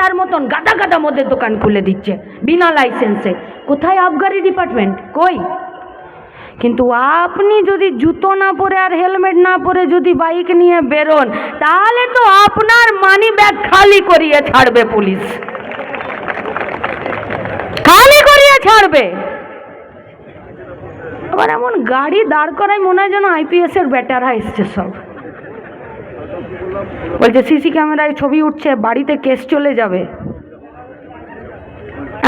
তার মতন গাদা গাদা মদের দোকান খুলে দিচ্ছে, বিনা লাইসেন্সে। কোথায় আবগারি ডিপার্টমেন্ট? কই? কিন্তু আপনি যদি জুতো না পরে আর হেলমেট না পরে যদি বাইক নিয়ে বেরোন, তাহলে তো আপনার মানি ব্যাগ খালি করিয়ে ছাড়বে পুলিশ। খালি করিয়ে ছাড়বে। আবার এমন গাড়ি দাঁড় করায় মনে হয় যেন আইপিএস এর ব্যাটারা এসছে সব। বলছে, সিসি ক্যামেরায় ছবি উঠছে, বাড়িতে কেস চলে যাবে।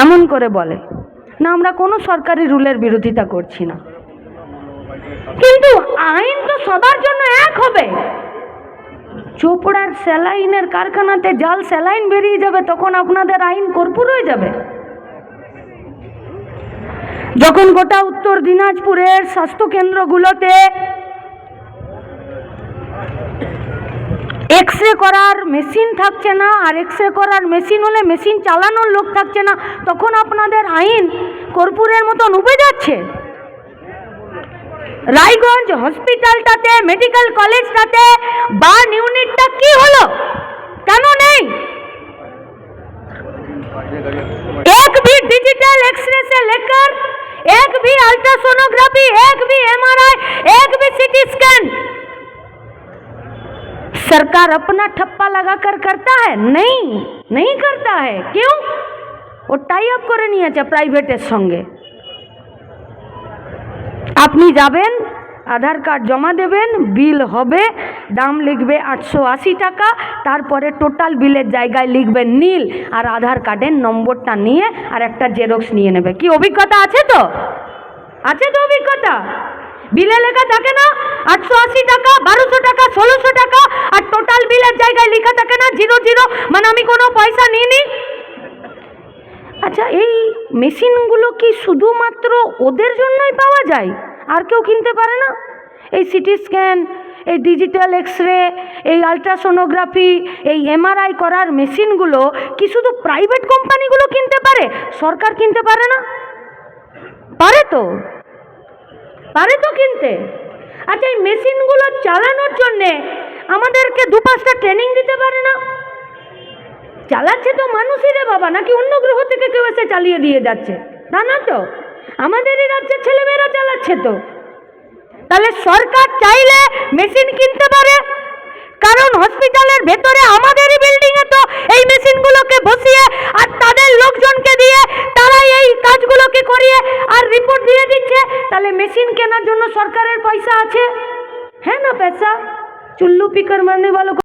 এমন করে বলে। না, আমরা কোনো সরকারি রুলের বিরোধিতা করছি না। কিন্তু আইন তো সবার জন্য এক হবে। চোপড়ার স্যালাইনের কারখানাতে জাল স্যালাইন বেরিয়ে যাবে, তখন আপনাদের আইন কর্পূর হয়ে যাবে। যখন গোটা উত্তর দিনাজপুরের স্বাস্থ্য কেন্দ্রগুলোতে এক্স রে করার মেশিন থাকছে না আর এক্স রে করার মেশিন হলে মেশিন চালানোর লোক থাকছে না তখন আপনাদের আইন কর্পূরের মতন উবে যাচ্ছে রায়গঞ্জ হসপিটালটাতে মেডিকেল কলেজটাতে বার্ন ইউনিটটা কি হলো কেন নেই एक भी डिजिटल एक्सरे से लेकर एक भी अल्ट्रासोनोग्राफी एक भी एमआरआई सरकार अपना ठप्पा लगाकर करता है नहीं नहीं करता है क्यों ও টাই আপ করে নিয়েছে প্রাইভেটের সঙ্গে আপনি যাবেন আধার কার্ড জমা দেবেন বিল হবে দাম লিখবে আটশো আশি টাকা তারপরে টোটাল বিলের জায়গায় লিখবেন নীল আর আধার কার্ডের নম্বরটা নিয়ে আর একটা জেরক্স নিয়ে নেবে কি অভিজ্ঞতা আছে তো আছে তো অভিজ্ঞতা বিলে লেখা থাকে না আটশো আশি টাকা বারোশো টাকা ষোলোশো টাকা আর টোটাল বিলের জায়গায় লেখা থাকে না, জিরো জিরো মানে আমি কোনো পয়সা নিইনি। আচ্ছা এই মেশিনগুলো কি শুধুমাত্র ওদের জন্যই পাওয়া যায়? আর কেউ কিনতে পারে না? এই সিটি স্ক্যান, এই ডিজিটাল এক্স রে এই আলট্রাসোনোগ্রাফি, এই এমআরআই করার মেশিনগুলো কি শুধু প্রাইভেট কোম্পানিগুলো কিনতে পারে? সরকার কিনতে পারে না? পারে তো। পারে তো কিনতে। আচ্ছা এই মেশিনগুলো চালানোর জন্যে আমাদেরকে দু পাঁচটা ট্রেনিং দিতে পারে না। চালাচ্ছে তো মানুষই রে বাবা, নাকি অন্য গ্রহ থেকে কেউ এসে চালিয়ে দিয়ে যাচ্ছে? তা না তো। আমাদেরই রাজ্যের ছেলেমেয়েরা চালাচ্ছে তো। তাহলে সরকার চাইলে মেশিন কিনতে পারে। কারণ হসপিটালের ভেতরে আমাদেরই বিল্ডিংয়ে তো এই মেশিনগুলোকে বসিয়ে আর তাদের লোকজনকে দিয়ে তারাই এই কাজগুলোকে করিয়ে আর রিপোর্ট দিয়ে দিচ্ছে। তাহলে মেশিন কেনার জন্য সরকারের পয়সা আছে। হ্যাঁ না পয়সা চুল্লু পিকার মানে বলো